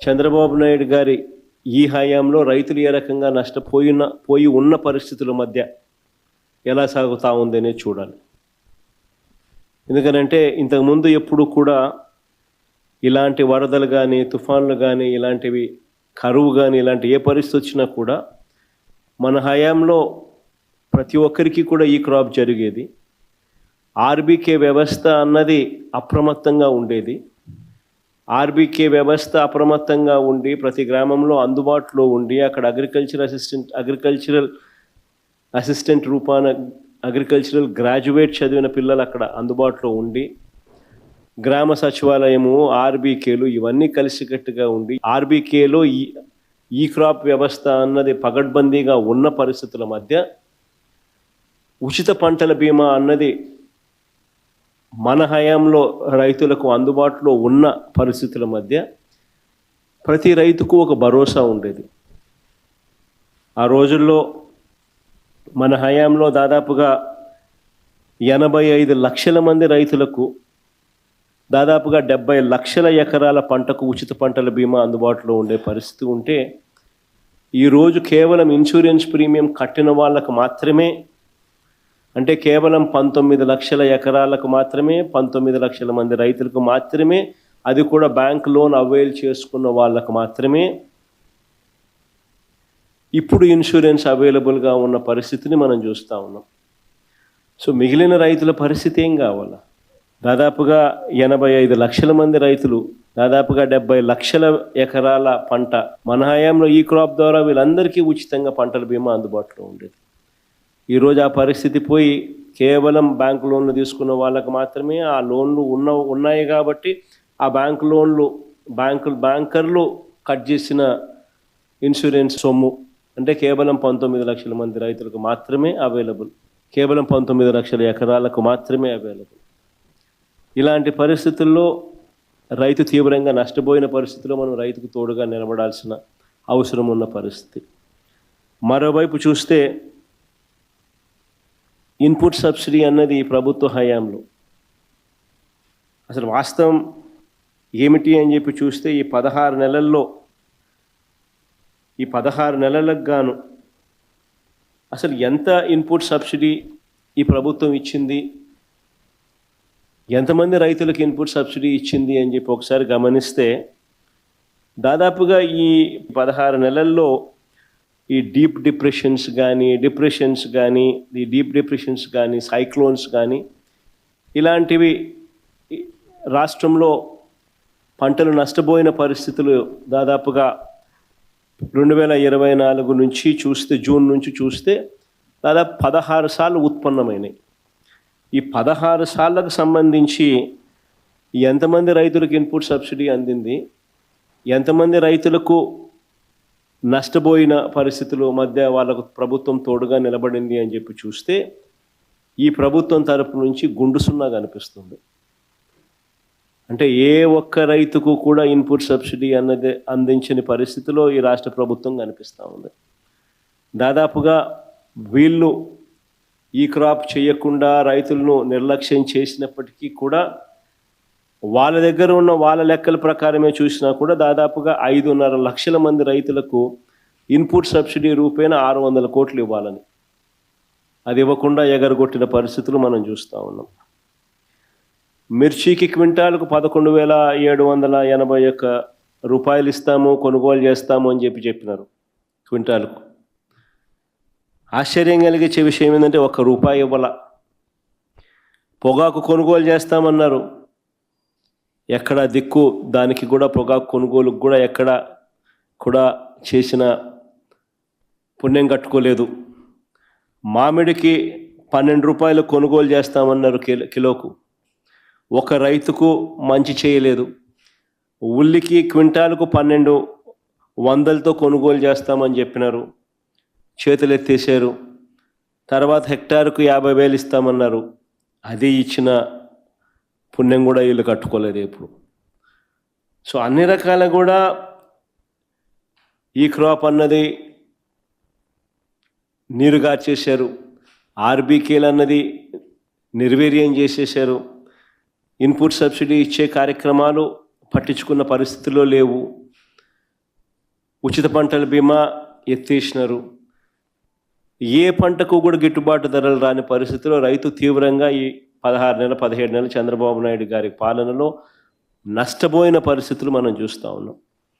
చంద్రబాబు నాయుడు గారి ఈ హయాంలో రైతులు ఏ రకంగా నష్టపోయిన పోయి ఉన్న పరిస్థితుల మధ్య ఎలా సాగుతూ ఉందనే చూడాలి. ఎందుకనంటే ఇంతకుముందు ఎప్పుడు కూడా ఇలాంటి వరదలు కానీ తుఫాన్లు కానీ ఇలాంటివి కరువు కానీ ఇలాంటి ఏ పరిస్థితి వచ్చినా కూడా మన హయాంలో ప్రతి ఒక్కరికి కూడా ఈ క్రాప్ జరిగేది. ఆర్బీకే వ్యవస్థ అన్నది అప్రమత్తంగా ఉండేది. ఆర్బీకే వ్యవస్థ అప్రమత్తంగా ఉండి ప్రతి గ్రామంలో అందుబాటులో ఉండి అక్కడ అగ్రికల్చర్ అసిస్టెంట్ అగ్రికల్చరల్ అసిస్టెంట్ రూపాన అగ్రికల్చరల్ గ్రాడ్యుయేట్ చదివిన పిల్లలు అక్కడ అందుబాటులో ఉండి గ్రామ సచివాలయము ఆర్బీకేలు ఇవన్నీ కలిసికట్టుగా ఉండి ఆర్బీకేలో ఈ ఈ క్రాప్ వ్యవస్థ అన్నది పగడ్బందీగా ఉన్న పరిస్థితుల మధ్య ఉచిత పంటల బీమా అన్నది మన హయాంలో రైతులకు అందుబాటులో ఉన్న పరిస్థితుల మధ్య ప్రతి రైతుకు ఒక భరోసా ఉండేది. ఆ రోజుల్లో మన హయాంలో దాదాపుగా ఎనభై ఐదు లక్షల మంది రైతులకు దాదాపుగా డెబ్బై లక్షల ఎకరాల పంటకు ఉచిత పంటల బీమా అందుబాటులో ఉండే పరిస్థితి ఉంటే ఈరోజు కేవలం ఇన్సూరెన్స్ ప్రీమియం కట్టిన వాళ్ళకు మాత్రమే అంటే కేవలం పంతొమ్మిది లక్షల ఎకరాలకు మాత్రమే పంతొమ్మిది లక్షల మంది రైతులకు మాత్రమే అది కూడా బ్యాంక్ లోన్ అవైల్ చేసుకున్న వాళ్ళకు మాత్రమే. ఇప్పుడు ఇన్సూరెన్స్ అవైలబుల్గా ఉన్న పరిస్థితిని మనం చూస్తూ ఉన్నాం. సో మిగిలిన రైతుల పరిస్థితి ఏం కావాలా? దాదాపుగా ఎనభై ఐదు లక్షల మంది రైతులు దాదాపుగా డెబ్బై లక్షల ఎకరాల పంట. మన హయాంలో ఈ క్రాప్ ద్వారా వీళ్ళందరికీ ఉచితంగా పంటల బీమా అందుబాటులో ఉండేది. ఈరోజు ఆ పరిస్థితి పోయి కేవలం బ్యాంక్ లోన్లు తీసుకున్న వాళ్ళకు మాత్రమే ఆ లోన్లు ఉన్న ఉన్నాయి కాబట్టి ఆ బ్యాంక్ లోన్లు బ్యాంకులు బ్యాంకర్లు కట్ చేసిన ఇన్సూరెన్స్ సొమ్ము అంటే కేవలం పంతొమ్మిది లక్షల మంది రైతులకు మాత్రమే అవైలబుల్ కేవలం పంతొమ్మిది లక్షల ఎకరాలకు మాత్రమే అవైలబుల్ ఇలాంటి పరిస్థితుల్లో రైతు తీవ్రంగా నష్టపోయిన పరిస్థితిలో మనం రైతుకు తోడుగా నిలబడాల్సిన అవసరం ఉన్న పరిస్థితి. మరోవైపు చూస్తే ఇన్పుట్ సబ్సిడీ అన్నది ఈ ప్రభుత్వ హయాంలో. అసలు వాస్తవం ఏమిటి అని చెప్పి చూస్తే ఈ పదహారు నెలల్లో ఈ పదహారు నెలలకు గాను అసలు ఎంత ఇన్పుట్ సబ్సిడీ ఈ ప్రభుత్వం ఇచ్చింది? ఎంతమంది రైతులకు ఇన్పుట్ సబ్సిడీ ఇచ్చింది అని చెప్పి ఒకసారి గమనిస్తే దాదాపుగా ఈ పదహారు నెలల్లో ఈ డీప్ డిప్రెషన్స్ కానీ డిప్రెషన్స్ కానీ ఈ డీప్ డిప్రెషన్స్ కానీ సైక్లోన్స్ కానీ ఇలాంటివి రాష్ట్రంలో పంటలు నష్టపోయిన పరిస్థితులు దాదాపుగా రెండు వేల ఇరవై నాలుగు నుంచి చూస్తే జూన్ నుంచి చూస్తే దాదాపు పదహారు సార్లు ఉత్పన్నమైనాయి. ఈ పదహారు సార్లకు సంబంధించి ఎంతమంది రైతులకు ఇన్పుట్ సబ్సిడీ అందింది? ఎంతమంది రైతులకు నష్టపోయిన పరిస్థితుల మధ్య వాళ్ళకు ప్రభుత్వం తోడుగా నిలబడింది అని చెప్పి చూస్తే ఈ ప్రభుత్వం తరపు నుంచి గుండు సున్నా కనిపిస్తుంది. అంటే ఏ ఒక్క రైతుకు కూడా ఇన్పుట్ సబ్సిడీ అన్నది అందించని పరిస్థితిలో ఈ రాష్ట్ర ప్రభుత్వం కనిపిస్తూ ఉంది. దాదాపుగా వీళ్ళు ఈ క్రాప్ చేయకుండా రైతులను నిర్లక్ష్యం చేసినప్పటికీ కూడా వాళ్ళ దగ్గర ఉన్న వాళ్ళ లెక్కల ప్రకారమే చూసినా కూడా దాదాపుగా ఐదున్నర లక్షల మంది రైతులకు ఇన్పుట్ సబ్సిడీ రూపేణ ఆరు వందల కోట్లు ఇవ్వాలని. అది ఇవ్వకుండా ఎగరగొట్టిన పరిస్థితులు మనం చూస్తూ ఉన్నాం. మిర్చికి క్వింటాలకు పదకొండు వేల ఏడు వందల ఎనభై ఒక్క రూపాయలు ఇస్తాము కొనుగోలు చేస్తాము అని చెప్పి చెప్పినారు క్వింటాలకు. ఆశ్చర్యం కలిగించే విషయం ఏంటంటే ఒక్క రూపాయి ఇవ్వాల. పొగాకు కొనుగోలు చేస్తామన్నారు. ఎక్కడ దిక్కు దానికి కూడా పొగాకు కొనుగోలుకు కూడా ఎక్కడ కూడా చేసిన పుణ్యం కట్టుకోలేదు. మామిడికి పన్నెండు రూపాయలు కొనుగోలు చేస్తామన్నారు కిలోకు. ఒక రైతుకు మంచి చేయలేదు. ఉల్లికి క్వింటాలకు పన్నెండు వందలతో కొనుగోలు చేస్తామని చెప్పినారు. చేతులెత్తేసారు తర్వాత హెక్టార్కు యాభై వేలు ఇస్తామన్నారు. అది ఇచ్చిన పుణ్యం కూడా వీళ్ళు కట్టుకోలేదు ఇప్పుడు సో అన్ని రకాల కూడా ఈ క్రాప్ అన్నది నీరు గార్చేశారు. ఆర్బీకేలు అన్నది నిర్వీర్యం చేసేసారు ఇన్పుట్ సబ్సిడీ ఇచ్చే కార్యక్రమాలు పట్టించుకున్న పరిస్థితుల్లో లేవు. ఉచిత పంటల బీమా ఎత్తేసినారు. ఏ పంటకు కూడా గిట్టుబాటు ధరలు రాని పరిస్థితిలో రైతు తీవ్రంగా ఈ పదహారు నెలలు పదిహేడు నెలలు చంద్రబాబు నాయుడు గారి పాలనలో నష్టపోయిన పరిస్థితులు మనం చూస్తూ ఉన్నాం.